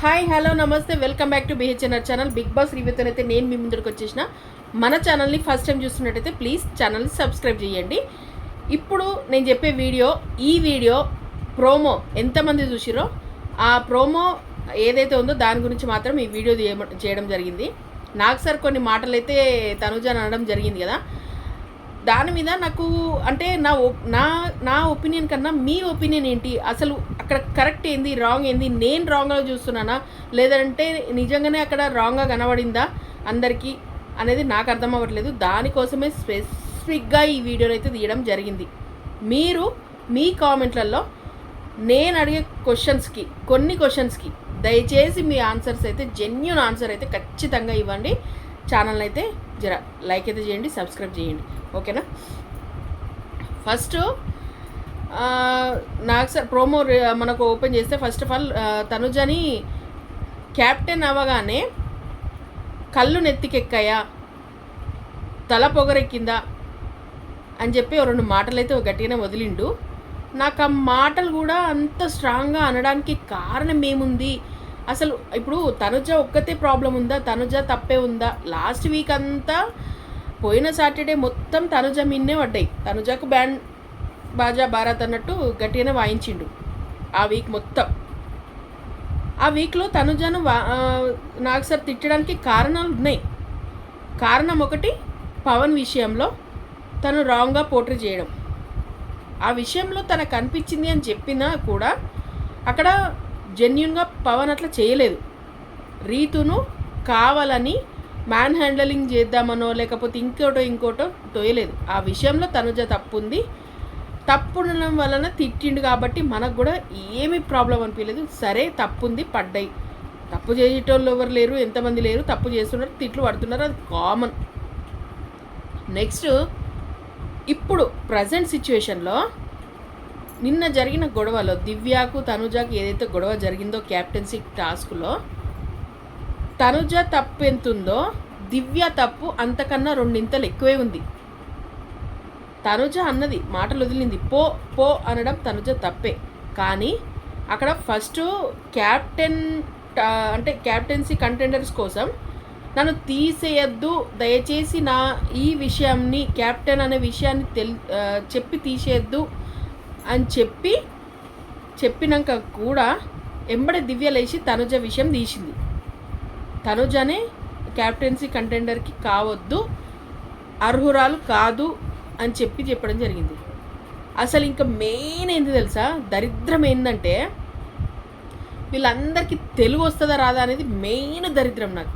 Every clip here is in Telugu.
హాయ్ హలో నమస్తే. Welcome back to BHNR channel. Bigg Boss రివ్యూతో అయితే నేను మీ ముందుకు వచ్చేసిన. మన ఛానల్ని ఫస్ట్ టైం చూస్తున్నట్టయితే ప్లీజ్ ఛానల్ని సబ్స్క్రైబ్ చేయండి. ఇప్పుడు నేను చెప్పే వీడియో ఈ వీడియో ప్రోమో ఎంతమంది చూసిరో ఆ ప్రోమో ఏదైతే ఉందో దాని గురించి మాత్రం ఈ వీడియో చేయడం జరిగింది. నాకు సార్ కొన్ని మాటలు అయితే తనుజ అని అనడం జరిగింది కదా. దాని మీద నాకు అంటే నా నా నా ఒపీనియన్ కన్నా మీ ఒపీనియన్ ఏంటి? అసలు అక్కడ కరెక్ట్ ఏంది రాంగ్ ఏంది నేను రాంగ్గా చూస్తున్నానా? లేదంటే నిజంగానే అక్కడ రాంగ్గా కనబడిందా అందరికీ అనేది నాకు అర్థం అవ్వట్లేదు. దానికోసమే స్పెసిఫిక్గా ఈ వీడియోని అయితే తీయడం జరిగింది. మీరు మీ కామెంట్లలో నేను అడిగే క్వశ్చన్స్కి కొన్ని క్వశ్చన్స్కి దయచేసి మీ ఆన్సర్స్ అయితే జెన్యున్ ఆన్సర్ అయితే ఖచ్చితంగా ఇవ్వండి. ఛానల్ అయితే జర లైక్ అయితే చేయండి సబ్స్క్రైబ్ చేయండి. ఓకేనా ఫస్ట్ నాకు సార్ ప్రోమో మనకు ఓపెన్ చేస్తే ఫస్ట్ ఆఫ్ ఆల్ తనుజని క్యాప్టెన్ అవ్వగానే కళ్ళు నెత్తికెక్కాయా తల పొగరెక్కిందా అని చెప్పి రెండు మాటలు అయితే గట్టిగానే వదిలిండు. నాకు ఆ మాటలు కూడా అంత స్ట్రాంగ్గా అనడానికి కారణం ఏముంది? అసలు ఇప్పుడు తనుజ ఒక్కతే ప్రాబ్లం ఉందా? తనుజ తప్పే ఉందా? లాస్ట్ వీక్ అంతా పోయిన సాటర్డే మొత్తం తనుజ మిన్నే పడ్డాయి. తనుజకు బ్యాండ్ బాజా భారత్ అన్నట్టు గట్టిగానే వాయించిండు ఆ వీక్ మొత్తం. ఆ వీక్లో తనుజను వా నాకు సార్ తిట్టడానికి కారణాలు ఉన్నాయి. కారణం ఒకటి పవన్ విషయంలో తను రాంగ్గా పోట్రీ చేయడం. ఆ విషయంలో తనకు అనిపించింది అని చెప్పినా కూడా అక్కడ జెన్యున్గా పవన్ అట్లా చేయలేదు. రీతును కావాలని మ్యాన్ హ్యాండలింగ్ చేద్దామనో లేకపోతే ఇంకోటో ఇంకోటో తోయలేదు. ఆ విషయంలో తనుజ తప్పు ఉంది తప్పు ఉండడం వలన తిట్టిండు కాబట్టి మనకు కూడా ఏమి ప్రాబ్లం అనిపించలేదు. సరే తప్పు ఉంది పడ్డాయి. తప్పు చేసేటోళ్ళు ఎవరు లేరు ఎంతమంది లేరు తప్పు చేస్తున్నారు తిట్లు పడుతున్నారు అది కామన్. నెక్స్ట్ ఇప్పుడు ప్రజెంట్ సిచ్యువేషన్లో నిన్న జరిగిన గొడవలో దివ్యాకు తనుజాకు ఏదైతే గొడవ జరిగిందో క్యాప్టెన్సీ టాస్క్లో తనుజ తప్పు ఎంతుందో దివ్య తప్పు అంతకన్నా రెండింతలు ఎక్కువే ఉంది. తనుజ అన్నది మాటలు వదిలింది. పో పో అనడం తనుజ తప్పే. కానీ అక్కడ ఫస్ట్ క్యాప్టెన్ అంటే క్యాప్టెన్సీ కంటెండర్స్ కోసం నన్ను తీసేయద్దు. దయచేసి నా ఈ విషయాన్ని క్యాప్టెన్ అనే విషయాన్ని తెల్ చెప్పి తీసేయద్దు అని చెప్పి చెప్పినాక కూడా ఎంబడి దివ్య లేచి తనుజ విషయం తీసింది. తనుజనే క్యాప్టెన్సీ కంటెండర్కి కావద్దు. అర్హురాలు కాదు. అని చెప్పి చెప్పడం జరిగింది. అసలు ఇంకా మెయిన్ ఏంది తెలుసా? దరిద్రం ఏంటంటే వీళ్ళందరికీ తెలుగు వస్తుందా రాదా అనేది మెయిన్ దరిద్రం నాకు.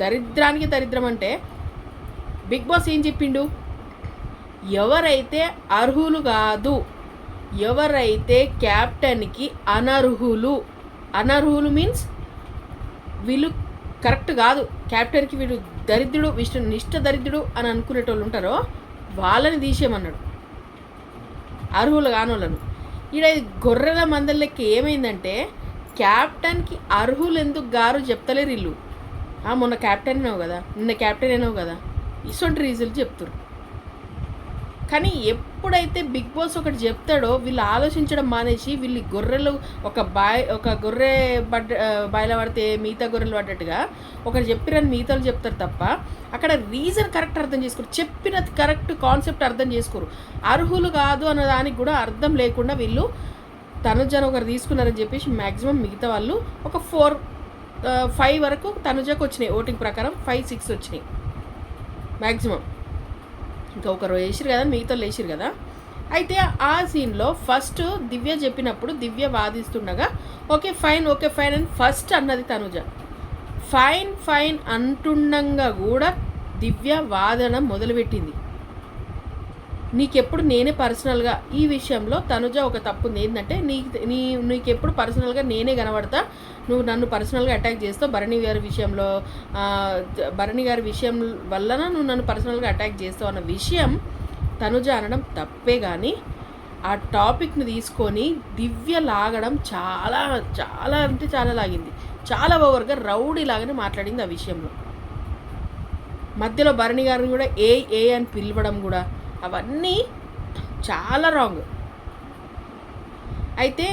దరిద్రానికి దరిద్రం అంటే బిగ్ బాస్ ఏం చెప్పిండు? ఎవరైతే అర్హులు కాదు ఎవరైతే క్యాప్టెన్కి అనర్హులు అనర్హులు మీన్స్ వీళ్ళు కరెక్ట్ కాదు. క్యాప్టెన్కి వీడు దరిద్రుడు విష్ణు నిష్ట దరిద్రుడు అని అనుకునేటోళ్ళు ఉంటారో వాళ్ళని తీసేయమన్నాడు. అర్హులు కానోళ్ళను. ఈడ గొర్రెల మందలకి లెక్క ఏమైందంటే క్యాప్టెన్కి అర్హులు ఎందుకు గారు చెప్తలేరు ఇల్లు. మొన్న క్యాప్టెన్ అయినావు కదా నిన్న క్యాప్టెన్ అయినావు కదా ఇసొంటి రీజన్లు చెప్తారు కానీ ఎప్పుడైతే బిగ్ బాస్ ఒకటి చెప్తాడో వీళ్ళు ఆలోచించడం మానేసి వీళ్ళు గొర్రెలు ఒక బాయ్ ఒక గొర్రె పడ్డ ఆ, బాయిల పడితే మిగతా గొర్రెలు పడ్డట్టుగా ఒకరు చెప్పిరని మిగతాలు చెప్తారు తప్ప అక్కడ రీజన్ కరెక్ట్ అర్థం చేసుకోరు. చెప్పినది కరెక్ట్ కాన్సెప్ట్ అర్థం చేసుకోరు. అర్హులు కాదు అన్న దానికి కూడా అర్థం లేకుండా వీళ్ళు తనుజను ఒకరు తీసుకున్నారని చెప్పేసి మ్యాక్సిమం మిగతా వాళ్ళు ఒక ఫోర్ ఫైవ్ వరకు తనుజకు వచ్చినాయి ఓటింగ్ ప్రకారం ఫైవ్ సిక్స్ వచ్చినాయి. మ్యాక్సిమం ఇంకా ఒకరు వేసిరు కదా మిగతా లేచిరు కదా. అయితే ఆ సీన్లో ఫస్ట్ దివ్య చెప్పినప్పుడు దివ్య వాదిస్తుండగా ఓకే ఫైన్ ఓకే ఫైన్ అని ఫస్ట్ అన్నది తనుజ. ఫైన్ ఫైన్ అంటుండగా కూడా దివ్య వాదన మొదలుపెట్టింది. నీకెప్పుడు నేనే పర్సనల్గా ఈ విషయంలో తనుజ ఒక తప్పు ఉంది ఏంటంటే నీ నీ నీకెప్పుడు పర్సనల్గా నేనే కనబడతా. నువ్వు నన్ను పర్సనల్గా అటాక్ చేస్తావు. భరణి గారి విషయంలో భరణి గారి విషయం వలన నువ్వు నన్ను పర్సనల్గా అటాక్ చేస్తావు అన్న విషయం తనుజ అనడం తప్పే కానీ ఆ టాపిక్ని తీసుకొని దివ్య లాగడం చాలా చాలా అంటే చాలా లాగింది. చాలా ఓవర్గా రౌడీ లాగానే మాట్లాడింది ఆ విషయంలో. మధ్యలో భరణి గారిని కూడా ఏ ఏ అని పిలవడం కూడా అవన్నీ చాలా రాంగ్. అయితే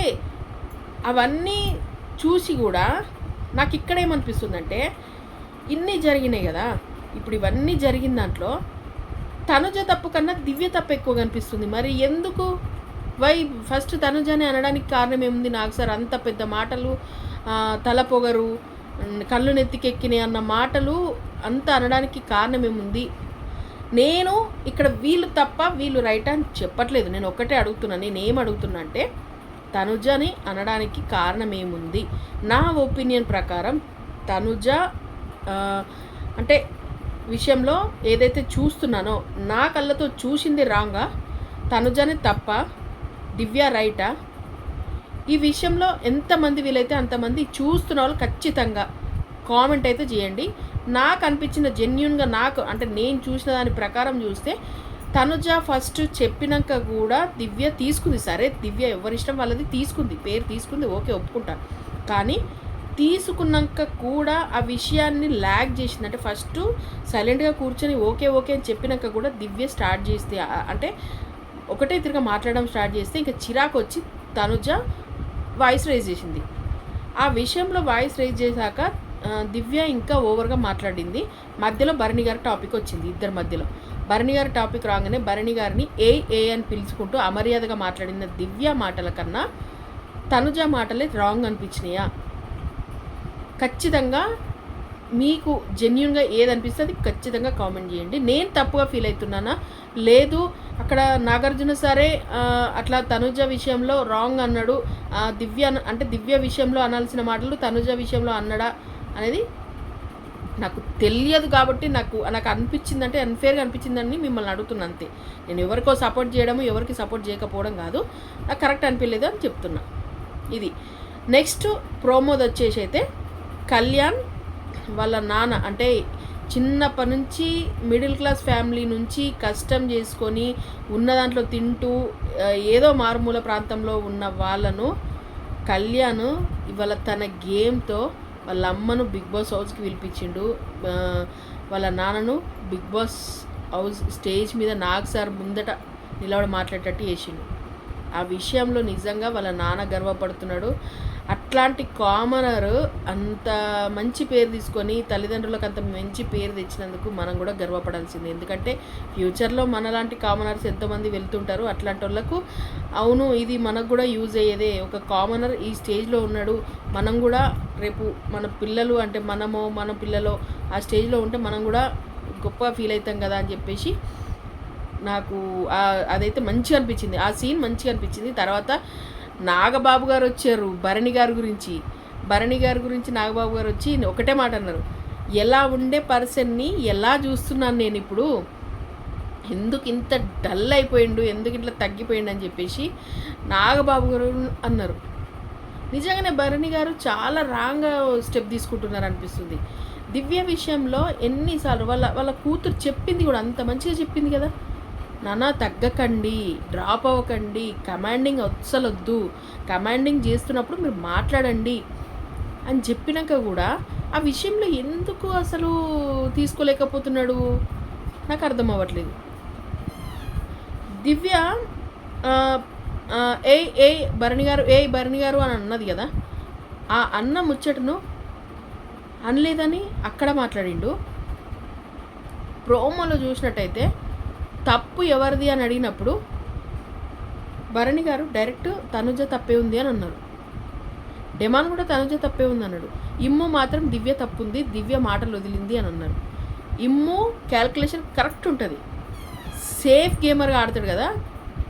అవన్నీ చూసి కూడా నాకు ఇక్కడ ఏమనిపిస్తుందంటే ఇన్ని జరిగినాయి కదా ఇప్పుడు ఇవన్నీ జరిగిన దాంట్లో తనుజ తప్పు కన్నా దివ్య తప్పు ఎక్కువ కనిపిస్తుంది. మరి ఎందుకు? వై ఫస్ట్ తనుజని అనడానికి కారణం ఏముంది? నాకు సార్ అంత పెద్ద మాటలు తల పొగరు కళ్ళు నెత్తికెక్కినాయి అన్న మాటలు అంత అనడానికి కారణం ఏముంది? నేను ఇక్కడ వీళ్ళు తప్ప వీళ్ళు రైట్ అని చెప్పట్లేదు. నేను ఒక్కటే అడుగుతున్నాను నేను ఏం అడుగుతున్నా అంటే తనుజని అనడానికి కారణం ఏముంది? నా ఒపీనియన్ ప్రకారం తనుజ అంటే విషయంలో ఏదైతే చూస్తున్నానో నా కళ్ళతో చూసింది రాంగా తనుజని తప్ప దివ్య రైటా ఈ విషయంలో ఎంతమంది వీలైతే అంతమంది చూస్తున్న వాళ్ళు ఖచ్చితంగా కామెంట్ అయితే చేయండి. నాకు అనిపించిన జెన్యున్గా నాకు అంటే నేను చూసిన దాని ప్రకారం చూస్తే తనుజ ఫస్ట్ చెప్పినాక కూడా దివ్య తీసుకుంది. సరే దివ్య ఎవరిష్టం వాళ్ళది తీసుకుంది. పేరు తీసుకుంది ఓకే ఒప్పుకుంటాను కానీ తీసుకున్నాక కూడా ఆ విషయాన్ని ల్యాగ్ చేసింది. అంటే ఫస్ట్ సైలెంట్గా కూర్చొని ఓకే ఓకే అని చెప్పినాక కూడా దివ్య స్టార్ట్ చేస్తే అంటే ఒకటే తిరిగా మాట్లాడడం స్టార్ట్ చేస్తే ఇంకా చిరాకు వచ్చి తనుజ వాయిస్ రైజ్ చేసింది. ఆ విషయంలో వాయిస్ రైజ్ చేశాక దివ్య ఇంకా ఓవర్గా మాట్లాడింది. మధ్యలో భరణి గారి టాపిక్ వచ్చింది ఇద్దరి మధ్యలో. భరణి గారి టాపిక్ రాగానే భరణి గారిని ఏ ఏ అని పిలుచుకుంటూ అమర్యాదగా మాట్లాడిన దివ్య మాటల కన్నా తనుజ మాటలే రాంగ్ అనిపించినాయా? ఖచ్చితంగా మీకు జెన్యున్గా ఏదనిపిస్తే అది ఖచ్చితంగా కామెంట్ చేయండి. నేను తప్పుగా ఫీల్ అవుతున్నానా? లేదు అక్కడ నాగార్జున సరే అట్లా తనుజ విషయంలో రాంగ్ అన్నాడు. దివ్య అంటే దివ్య విషయంలో అనాల్సిన మాటలు తనుజ విషయంలో అన్నాడా? అనేది నాకు తెలియదు కాబట్టి నాకు నాకు అనిపించింది అంటే అన్ఫేర్గా అనిపించిందని మిమ్మల్ని అడుగుతున్నా అంతే. నేను ఎవరికో సపోర్ట్ చేయడము ఎవరికి సపోర్ట్ చేయకపోవడం కాదు. నాకు కరెక్ట్ అనిపించలేదు అని చెప్తున్నా. ఇది. నెక్స్ట్ ప్రోమోది వచ్చేసి అయితే కళ్యాణ్ వాళ్ళ నాన్న అంటే చిన్నప్పటి నుంచి మిడిల్ క్లాస్ ఫ్యామిలీ నుంచి కష్టం చేసుకొని ఉన్న దాంట్లో తింటూ ఏదో మారుమూల ప్రాంతంలో ఉన్న వాళ్ళను కళ్యాణ్ ఇవాళ తన గేమ్తో వాళ్ళ అమ్మను బిగ్ బాస్ హౌస్కి పిలిపించిండు. వాళ్ళ నాన్నను బిగ్ బాస్ హౌస్ స్టేజ్ మీద నాగ్ సార్ ముందట నిలబడి మాట్లాడేటట్టు చేసిండు. ఆ విషయంలో నిజంగా వాళ్ళ నాన్న గర్వపడుతున్నాడు. అట్లాంటి కామనర్ అంత మంచి పేరు తీసుకొని తల్లిదండ్రులకు అంత మంచి పేరు తెచ్చినందుకు మనం కూడా గర్వపడాల్సిందే. ఎందుకంటే ఫ్యూచర్లో మనలాంటి కామనర్స్ ఎంతోమంది వెళ్తుంటారు. అట్లాంటి వాళ్ళకు అవును ఇది మనకు కూడా యూజ్ అయ్యేదే. ఒక కామనర్ ఈ స్టేజ్లో ఉన్నాడు. మనం కూడా రేపు మన పిల్లలు అంటే మనమో మన పిల్లలో ఆ స్టేజ్లో ఉంటే మనం కూడా గొప్ప ఫీల్ అవుతాం కదా అని చెప్పేసి నాకు అదైతే మంచిగా అనిపించింది. ఆ సీన్ మంచిగా అనిపించింది. తర్వాత నాగబాబు గారు వచ్చారు భరణి గారి గురించి. భరణి గారి గురించి నాగబాబు గారు వచ్చి ఒకటే మాట అన్నారు. ఎలా ఉండే పర్సన్ని ఎలా చూస్తున్నాను నేను ఇప్పుడు? ఎందుకు ఇంత డల్ అయిపోయిండు ఎందుకు ఇట్లా తగ్గిపోయిండు అని చెప్పేసి నాగబాబు గారు అన్నారు. నిజంగానే భరణి గారు చాలా రాంగ్ స్టెప్ తీసుకుంటున్నారు అనిపిస్తుంది. దివ్య విషయంలో ఎన్నిసార్లు వాళ్ళ వాళ్ళ కూతురు చెప్పింది కూడా అంత మంచిగా చెప్పింది కదా? నాన్న తగ్గకండి డ్రాప్ అవ్వకండి కమాండింగ్ అస్సలొద్దు. కమాండింగ్ చేస్తున్నప్పుడు మీరు మాట్లాడండి అని చెప్పినాక కూడా ఆ విషయంలో ఎందుకు అసలు తీసుకోలేకపోతున్నాడు? నాకు అర్థం అవ్వట్లేదు. దివ్య ఏ ఏ భరణి గారు ఏ భరణి గారు అని అన్నది కదా? ఆ అన్న ముచ్చటను అనలేదని అక్కడ మాట్లాడిండు. ప్రోమోలో చూసినట్టయితే తప్పు ఎవరిది అని అడిగినప్పుడు భరణి గారు డైరెక్ట్ తనుజ తప్పే ఉంది అని అన్నారు. డెమాన్ కూడా తనుజ తప్పే ఉంది అన్నాడు. ఇమ్ము మాత్రం దివ్య తప్పు ఉంది దివ్య మాటలు వదిలింది అని అన్నారు. ఇమ్ము క్యాల్కులేషన్ కరెక్ట్ ఉంటుంది. సేఫ్ గేమర్గా ఆడతాడు కదా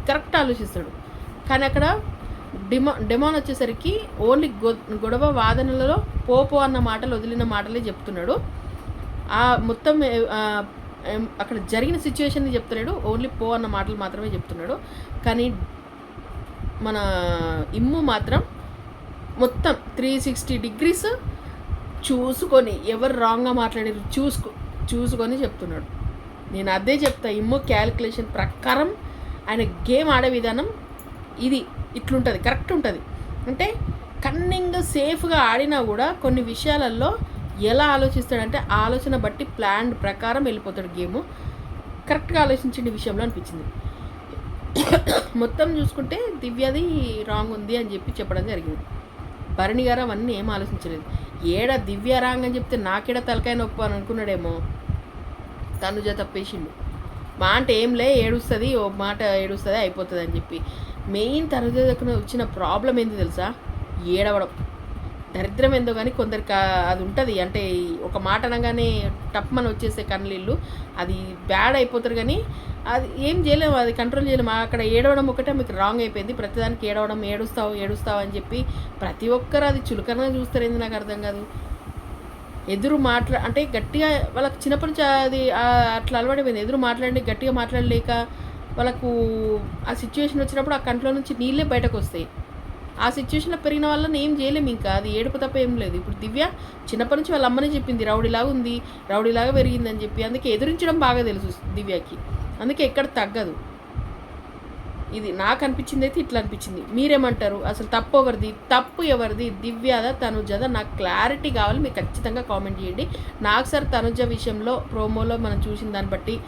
కరెక్ట్ ఆలోచిస్తాడు. కానీ అక్కడ డిమా డెమాన్ వచ్చేసరికి ఓన్లీ గొ గొడవ వాదనలలో పోపో అన్న మాటలు వదిలిన మాటలే చెప్తున్నాడు. ఆ మొత్తం అక్కడ జరిగిన సిచ్యువేషన్ని చెప్తున్నాడు ఓన్లీ పో అన్న మాటలు మాత్రమే చెప్తున్నాడు. కానీ మన ఇమ్ము మాత్రం మొత్తం త్రీ సిక్స్టీ డిగ్రీస్ చూసుకొని ఎవరు రాంగ్గా మాట్లాడారు చూసుకో చూసుకొని చెప్తున్నాడు. నేను అదే చెప్తా ఇమ్మో క్యాలిక్యులేషన్ ప్రకారం ఆయన గేమ్ ఆడే విధానం ఇది ఇట్లుంటుంది కరెక్ట్ ఉంటుంది. అంటే కన్నింగ్ సేఫ్గా ఆడినా కూడా కొన్ని విషయాలలో ఎలా ఆలోచిస్తాడంటే ఆ ఆలోచన బట్టి ప్లాన్ ప్రకారం వెళ్ళిపోతాడు గేమ్. కరెక్ట్గా ఆలోచించండి విషయంలో అనిపించింది. మొత్తం చూసుకుంటే దివ్యది రాంగ్ ఉంది అని చెప్పి చెప్పడం జరిగింది. భరణి గారు అవన్నీ ఏం ఆలోచించలేదు. ఏడ దివ్య రాంగ్ అని చెప్తే నాకేడ తలకాయ నొప్పి అని అనుకున్నాడేమో. తనుజ తప్పేసిండు. మా అంటే ఏంలే ఏడుస్తుంది ఓ మాట ఏడుస్తుంది అయిపోతుంది అని చెప్పి. మెయిన్ తనుజ దగ్గర వచ్చిన ప్రాబ్లం ఏంది తెలుసా? ఏడవడం. దరిద్రం ఏందో కానీ కొందరికి అది ఉంటుంది. అంటే ఒక మాట అనగానే టప్మని వచ్చేసే కన్నీళ్ళు. అది బ్యాడ్ అయిపోతారు కానీ అది ఏం చేయలేము అది కంట్రోల్ చేయలేము అక్కడ ఏడవడం ఒకటే మీకు రాంగ్ అయిపోయింది. ప్రతిదానికి ఏడవడం ఏడుస్తావు ఏడుస్తావు అని చెప్పి ప్రతి ఒక్కరు అది చులకనగా చూస్తారు ఏంది నాకు అర్థం కాదు. ఎదురు మాట్లా అంటే గట్టిగా వాళ్ళకి చిన్నప్పటి నుంచి అది అట్లా అలవాటైపోయింది. ఎదురు మాట్లాడి గట్టిగా మాట్లాడలేక వాళ్ళకు ఆ సిచ్యువేషన్ వచ్చినప్పుడు ఆ కంట్లో నుంచి నీళ్ళే బయటకు వస్తాయి. ఆ సిచ్యువేషన్లో పెరిగిన వాళ్ళని ఏం చేయలేము ఇంకా. అది ఏడుపు తప్ప ఏం లేదు. ఇప్పుడు దివ్య చిన్నప్పటి నుంచి వాళ్ళ అమ్మనే చెప్పింది రౌడీలాగా ఉంది రౌడీలాగా పెరిగిందని చెప్పి. అందుకే ఎదురించడం బాగా తెలుసు దివ్యకి. అందుకే ఎక్కడ తగ్గదు. ఇది నాకు అనిపించింది అయితే ఇట్లా అనిపించింది. మీరేమంటారు? అసలు తప్పు ఎవరిది? తప్పు ఎవరిది? దివ్యాద తనుజద? నాకు క్లారిటీ కావాలి. మీరు ఖచ్చితంగా కామెంట్ చేయండి. నాకు సార్ తనుజ విషయంలో ప్రోమోలో మనం చూసిన దాన్ని బట్టి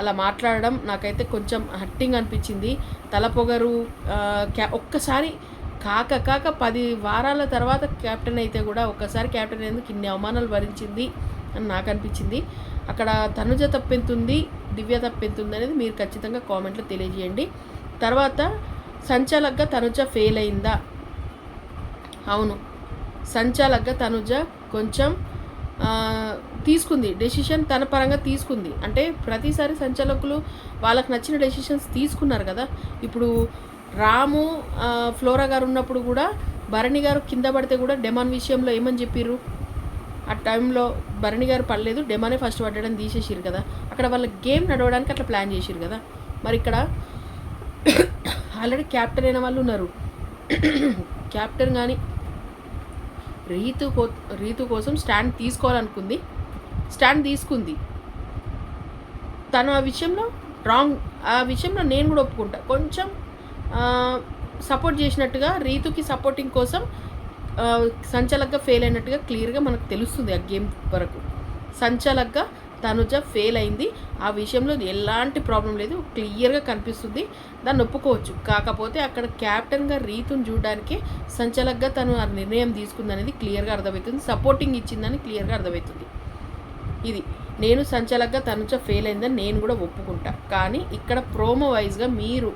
అలా మాట్లాడడం నాకైతే కొంచెం హట్టింగ్ అనిపించింది. తల పొగరు క్యా ఒక్కసారి కాక కాక పది వారాల తర్వాత కెప్టెన్ అయితే కూడా ఒక్కసారి కెప్టెన్ అయ్యేందుకు ఇన్ని అవమానాలు భరించింది అని నాకు అనిపించింది. అక్కడ తనుజ తప్పెంతుంది దివ్య తప్పెంతుంది అనేది మీరు ఖచ్చితంగా కామెంట్లో తెలియజేయండి. తర్వాత సంచాలక్గా తనుజ ఫెయిల్ అయిందా? అవును. సంచాలక్గా తనుజ కొంచెం తీసుకుంది. డెసిషన్ తన పరంగా తీసుకుంది. అంటే ప్రతిసారి సంచాలకులు వాళ్ళకి నచ్చిన డెసిషన్స్ తీసుకున్నారు కదా. ఇప్పుడు రాము ఫ్లోరా గారు ఉన్నప్పుడు కూడా భరణి గారు కింద పడితే కూడా డెమాన్ విషయంలో ఏమని చెప్పిర్రు? ఆ టైంలో భరణి గారు పడలేదు డెమానే ఫస్ట్ పడ్డడం తీసేసిరు కదా. అక్కడ వాళ్ళ గేమ్ నడవడానికి అట్లా ప్లాన్ చేసారు కదా. మరి ఇక్కడ ఆల్రెడీ క్యాప్టెన్ అయిన వాళ్ళు ఉన్నారు. క్యాప్టెన్ కానీ రీతు కో రీతు కోసం స్టాండ్ తీసుకోవాలనుకుంది. స్టాండ్ తీసుకుంది. తను ఆ విషయంలో రాంగ్ ఆ విషయంలో నేను కూడా ఒప్పుకుంటా. కొంచెం సపోర్ట్ చేసినట్టుగా రీతుకి సపోర్టింగ్ కోసం సంచలగ్గా ఫెయిల్ అయినట్టుగా క్లియర్గా మనకు తెలుస్తుంది ఆ గేమ్ వరకు. సంచలగ్గా తనుజ ఫెయిల్ అయింది. ఆ విషయంలో ఎలాంటి ప్రాబ్లం లేదు. క్లియర్గా కనిపిస్తుంది. దాన్ని ఒప్పుకోవచ్చు. కాకపోతే అక్కడ క్యాప్టెన్గా రీతుని చూడడానికి సంచలగ్గా తను ఆ నిర్ణయం తీసుకుందనేది క్లియర్గా అర్థమవుతుంది. సపోర్టింగ్ ఇచ్చిందని క్లియర్గా అర్థమవుతుంది. ఇది. నేను సంచలగ్గా తనుజ ఫెయిల్ అయిందని నేను కూడా ఒప్పుకుంటా. కానీ ఇక్కడ ప్రోమో వైజ్గా మీరు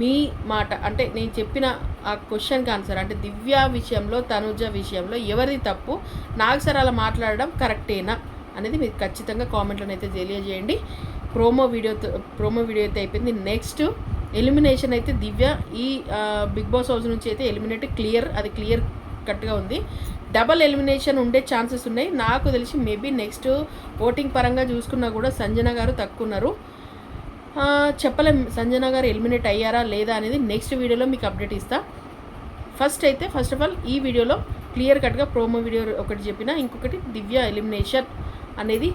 మీ మాట అంటే నేను చెప్పిన ఆ క్వశ్చన్కి ఆన్సర్ అంటే దివ్య విషయంలో తనుజ విషయంలో ఎవరిది తప్పు? నాకు అలా మాట్లాడడం కరెక్టేనా అనేది మీరు ఖచ్చితంగా కామెంట్లను అయితే తెలియజేయండి. ప్రోమో వీడియో ప్రోమో వీడియో అయితే అయిపోయింది. నెక్స్ట్ ఎలిమినేషన్ అయితే దివ్య ఈ బిగ్ బాస్ హౌస్ నుంచి అయితే ఎలిమినేట్ క్లియర్ అది క్లియర్ కట్గా ఉంది. డబల్ ఎలిమినేషన్ ఉండే ఛాన్సెస్ ఉన్నాయి. నాకు తెలిసి మేబీ నెక్స్ట్ ఓటింగ్ పరంగా చూసుకున్నా కూడా సంజన గారు తక్కువ ఉన్నారు. చెప్పలేం. సంజన గారు ఎలిమినేట్ అయ్యారా లేదా అనేది నెక్స్ట్ వీడియోలో మీకు అప్డేట్ ఇస్తా. ఫస్ట్ అయితే ఫస్ట్ ఆఫ్ ఆల్ ఈ వీడియోలో క్లియర్ కట్గా ప్రోమో వీడియో ఒకటి చెప్పిన ఇంకొకటి దివ్య ఎలిమినేషన్ అనేది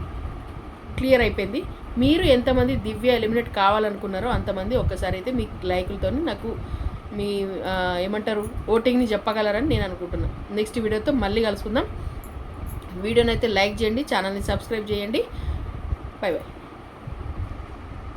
క్లియర్ అయిపోయింది. మీరు ఎంతమంది దివ్య ఎలిమినేట్ కావాలనుకున్నారో అంతమంది ఒక్కసారి అయితే మీ లైకులతో నాకు మీ ఏమంటారు ఓటింగ్ని చెప్పగలరని నేను అనుకుంటున్నాను నెక్స్ట్ వీడియోతో మళ్ళీ కలుసుకుందాం. వీడియోని అయితే లైక్ చేయండి ఛానల్ని సబ్స్క్రైబ్ చేయండి. Bye bye.